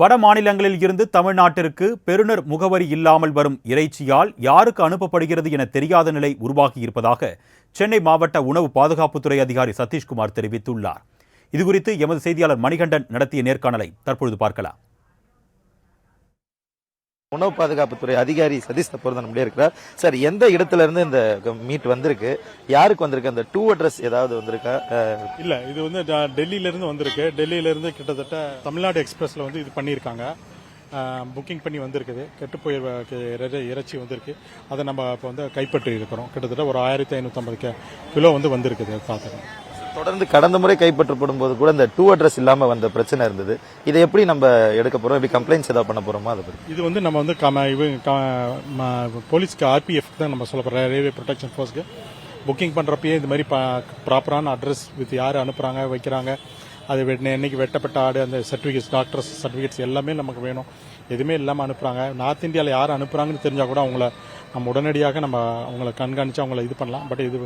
வட மாநிலங்களில் இருந்து தமிழ்நாட்டிற்கு பெருநர் முகவரி இல்லாமல் வரும் இறைச்சியால் யாருக்கு அனுப்பப்படுகிறது என தெரியாத நிலை உருவாகியிருப்பதாக சென்னை மாவட்ட உணவு பாதுகாப்புத்துறை அதிகாரி சதீஷ்குமார் தெரிவித்துள்ளார். இதுகுறித்து எமது செய்தியாளர் மணிகண்டன் நடத்திய நேர்காணலை தற்பொழுது பார்க்கலாம். உணவு பாதுகாப்புத்துறை அதிகாரி சதீஷ் தப்போர் நம்மளே இருக்கிறார். சார் எந்த இடத்துல இருந்து இந்த மீட் வந்திருக்கு? யாருக்கு வந்திருக்கு? அந்த டூ அட்ரஸ் ஏதாவது வந்திருக்கா? இல்லை இல்ல இது வந்து ட- டெல்லியில இருந்து வந்திருக்கு. டெல்லியில இருந்து கிட்டத்தட்ட தமிழ்நாடு எக்ஸ்பிரஸ்ல வந்து இது பண்ணியிருக்காங்க. புக்கிங் பண்ணி வந்திருக்குது. கெட்டு போய் இறைச்சி வந்திருக்கு. அதை நம்ம இப்போ வந்து கைப்பற்றி இருக்கிறோம் கிட்டத்தட்ட ஒரு ஆயிரத்தி ஐநூற்றம்பது கிலோ வந்து வந்திருக்குது பார்த்துக்கோங்க தொடர்ந்து கடந்த முறை கைப்பற்றப்படும் போது கூட இந்த டூ அட்ரஸ் இல்லாம வந்த பிரச்சனை இருந்தது. இதை எப்படி நம்ம எடுக்க போறோம்? எப்படி கம்ப்ளைண்ட்ஸ் ஏதாவது பண்ண போறோமா? அதை பற்றி இது வந்து நம்ம வந்து போலீஸ்க்கு ஆர்பிஎஃப் தான் நம்ம சொல்ல போகிறோம் ரயில்வே ப்ரொடெக்ஷன் ஃபோர்ஸ்க்கு புக்கிங் பண்ணுறப்பயே இந்த மாதிரி ப்ராப்பரான அட்ரஸ் வித் யார் அனுப்புகிறாங்க வைக்கிறாங்க அது வெ- என்னைக்கு வெட்டப்பட்ட ஆடு அந்த சர்டிஃபிகேட்ஸ் டாக்டர்ஸ் சர்டிஃபிகேட்ஸ் எல்லாமே நமக்கு வேணும். எதுவுமே இல்லாமல் அனுப்புகிறாங்க நார்த் இந்தியாவில் யார் அனுப்புகிறாங்கன்னு தெரிஞ்சால் கூட அவங்கள நம்ம உடனடியாக நம்ம அவங்கள கண்காணித்து அவங்கள இது பண்ணலாம். பட் இது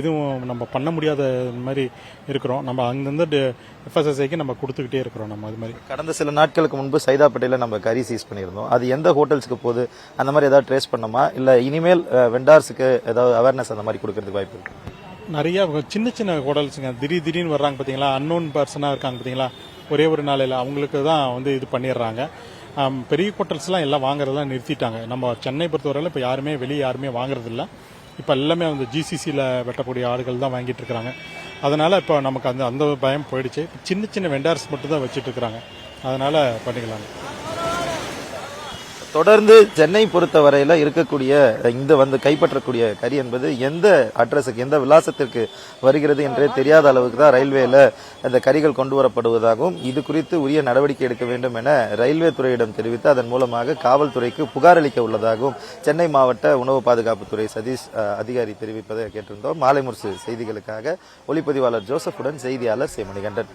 எதுவும் நம்ம பண்ண முடியாத மாதிரி இருக்கிறோம். நம்ம அங்கேருந்து எஃப்எஸ்எஸ்ஐக்கு நம்ம கொடுத்துக்கிட்டே இருக்கிறோம் நம்ம அது மாதிரி. கடந்த சில நாட்களுக்கு முன்பு சைதாப்பேட்டையில நம்ம கறி சீஸ் பண்ணியிருந்தோம். அது எந்த ஹோட்டல்ஸ்க்கு போகுது அந்த மாதிரி ஏதாவது ட்ரேஸ் பண்ணோமா? இல்ல இனிமேல் வெண்டார்ஸுக்கு ஏதாவது அவேர்னஸ் அந்த மாதிரி கொடுக்கறதுக்கு வாய்ப்பு இருக்கு? நிறைய சின்ன சின்ன ஹோட்டல்ஸுங்க திடீர் திடீர்னு வர்றாங்க பார்த்தீங்களா அன்னோன் பர்சனாக இருக்காங்க பார்த்தீங்களா ஒரே ஒரு நாளையில் அவங்களுக்கு தான் வந்து இது பண்ணிடுறாங்க. பெரிய ஹோட்டல்ஸ்லாம் எல்லாம் வாங்குறதெல்லாம் நிறுத்திட்டாங்க. நம்ம சென்னை பொறுத்தவரையில் இப்போ யாருமே வெளியே யாருமே வாங்குறதில்ல. இப்போ எல்லாமே வந்து ஜிசிசியில் வெட்டக்கூடிய ஆடுகள் தான் வாங்கிட்டு இருக்கிறாங்க. அதனால் இப்போ நமக்கு அந்த அந்த பயம் போயிடுச்சு. சின்ன சின்ன வெண்டார்ஸ் மட்டும் தான் வச்சுட்டு இருக்கிறாங்க. அதனால் பண்ணிக்கலாங்க. தொடர்ந்து சென்னை பொறுத்த வரையில இருக்கக்கூடிய இந்த வந்து கைப்பற்றக்கூடிய கறி என்பது எந்த அட்ரஸுக்கு எந்த விலாசத்திற்கு வருகிறது என்றே தெரியாத அளவுக்கு தான் ரயில்வேல அந்த கறிகள் கொண்டு வரப்படுவதாகவும் இது குறித்து உரிய நடவடிக்கை எடுக்க வேண்டும் என ரயில்வே துறையிடம் தெரிவித்து அதன் மூலமாக காவல்துறைக்கு புகார் அளிக்க உள்ளதாகவும் சென்னை மாவட்ட உணவு பாதுகாப்புத்துறை சதீஷ் அதிகாரி தெரிவிப்பதை கேட்டிருந்தோம். மாலை முரசு செய்திகளுக்காக ஒளிப்பதிவாளர் ஜோசப்புடன் செய்தியாளர் சேமணிகண்டன்.